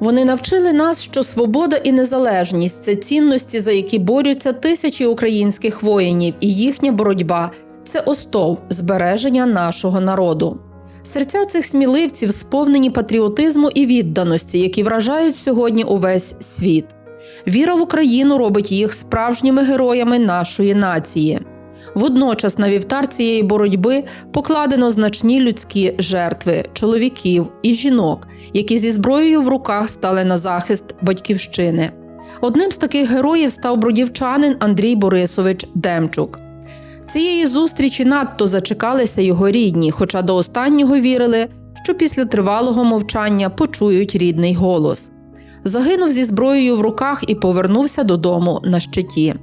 Вони навчили нас, що свобода і незалежність це цінності, за які борються тисячі українських воїнів, і їхня боротьба це остов збереження нашого народу. Серця цих сміливців сповнені патріотизму і відданості, які вражають сьогодні увесь світ. Віра в Україну робить їх справжніми героями нашої нації. Водночас на вівтар цієї боротьби покладено значні людські жертви чоловіків і жінок, які зі зброєю в руках стали на захист батьківщини. Одним з таких героїв став бродівчанин Андрій Борисович Демчук. Цієї зустрічі надто зачекалися його рідні, хоча до останнього вірили, що після тривалого мовчання почують рідний голос. Загинув зі зброєю в руках і повернувся додому на щиті.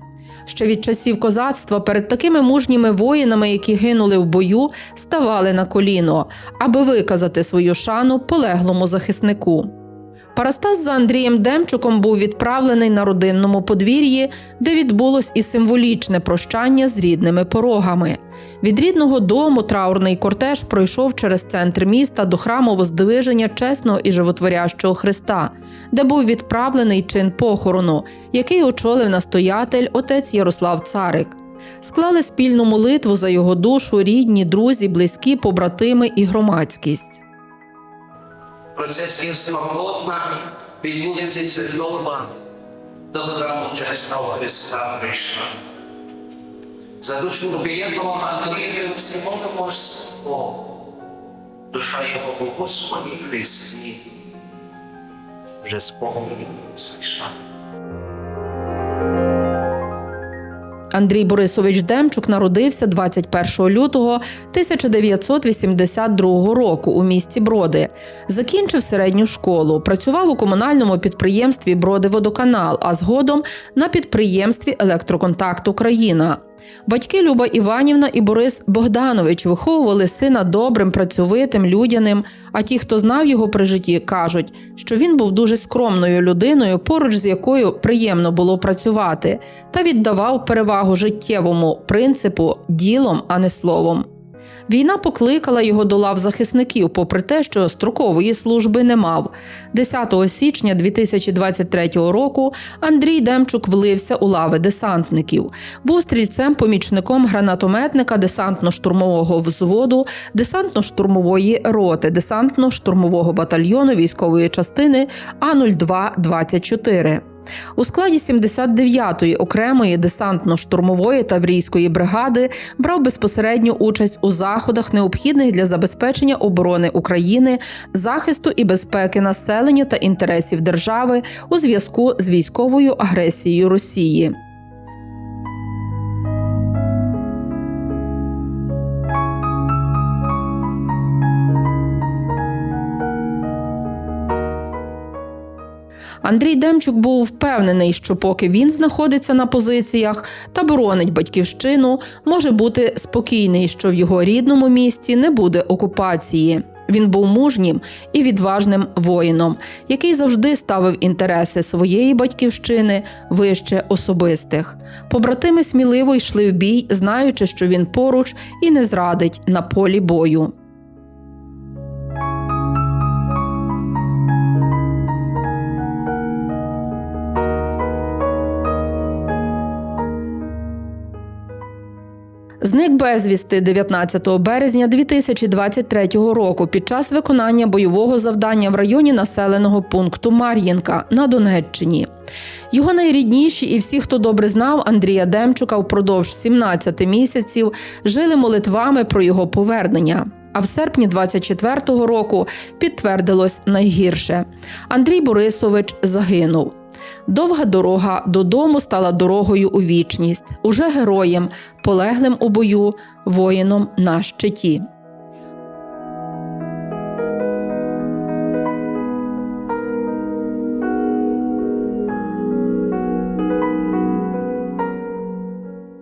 Ще від часів козацтва перед такими мужніми воїнами, які гинули в бою, ставали на коліно, аби виказати свою шану полеглому захиснику. Парастас за Андрієм Демчуком був відправлений на родинному подвір'ї, де відбулось і символічне прощання з рідними порогами. Від рідного дому траурний кортеж пройшов через центр міста до храму Воздвиження чесного і животворящого Христа, де був відправлений чин похорону, який очолив настоятель отець Ярослав Царик. Склали спільну молитву за його душу, рідні, друзі, близькі, побратими і громадськість. Процесія самоплотна від вулиці Святого до храму Чесного Христа прийшла. За душу об'єдного Андрія всімогомось Богу. Душа його у Господі Христі вже сповнена зайшла. Андрій Борисович Демчук народився 21 лютого 1982 року у місті Броди. Закінчив середню школу, працював у комунальному підприємстві Броди-Водоканал, а згодом на підприємстві Електроконтакт Україна. Батьки Люба Іванівна і Борис Богданович виховували сина добрим, працьовитим, людяним. А ті, хто знав його при житті, кажуть, що він був дуже скромною людиною, поруч з якою приємно було працювати, та віддавав перевагу життєвому принципу ділом, а не словом. Війна покликала його до лав захисників, попри те, що строкової служби не мав. 10 січня 2023 року Андрій Демчук влився у лави десантників. Був стрільцем-помічником гранатометника десантно-штурмового взводу, десантно-штурмової роти, десантно-штурмового батальйону військової частини А-02-24. У складі 79-ї окремої десантно-штурмової таврійської бригади брав безпосередню участь у заходах, необхідних для забезпечення оборони України, захисту і безпеки населення та інтересів держави у зв'язку з військовою агресією Росії. Андрій Демчук був впевнений, що поки він знаходиться на позиціях та боронить батьківщину, може бути спокійний, що в його рідному місті не буде окупації. Він був мужнім і відважним воїном, який завжди ставив інтереси своєї батьківщини вище особистих. Побратими сміливо йшли в бій, знаючи, що він поруч і не зрадить на полі бою. Зник безвісти 19 березня 2023 року під час виконання бойового завдання в районі населеного пункту Мар'їнка на Донеччині. Його найрідніші і всі, хто добре знав Андрія Демчука впродовж 17 місяців, жили молитвами про його повернення. А в серпні 24-го року підтвердилось найгірше: Андрій Борисович загинув. Довга дорога додому стала дорогою у вічність, уже героєм, полеглим у бою, воїном на щиті.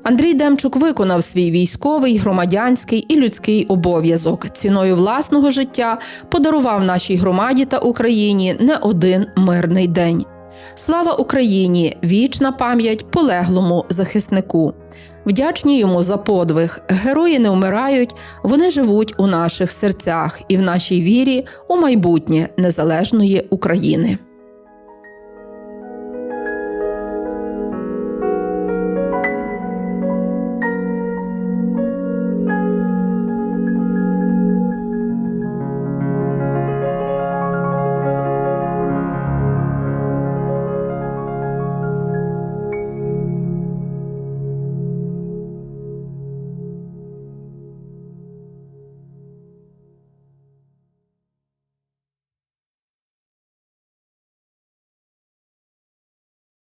Андрій Демчук виконав свій військовий, громадянський і людський обов'язок. Ціною власного життя подарував нашій громаді та Україні не один мирний день. Слава Україні! Вічна пам'ять полеглому захиснику. Вдячні йому за подвиг. Герої не вмирають, вони живуть у наших серцях і в нашій вірі у майбутнє незалежної України.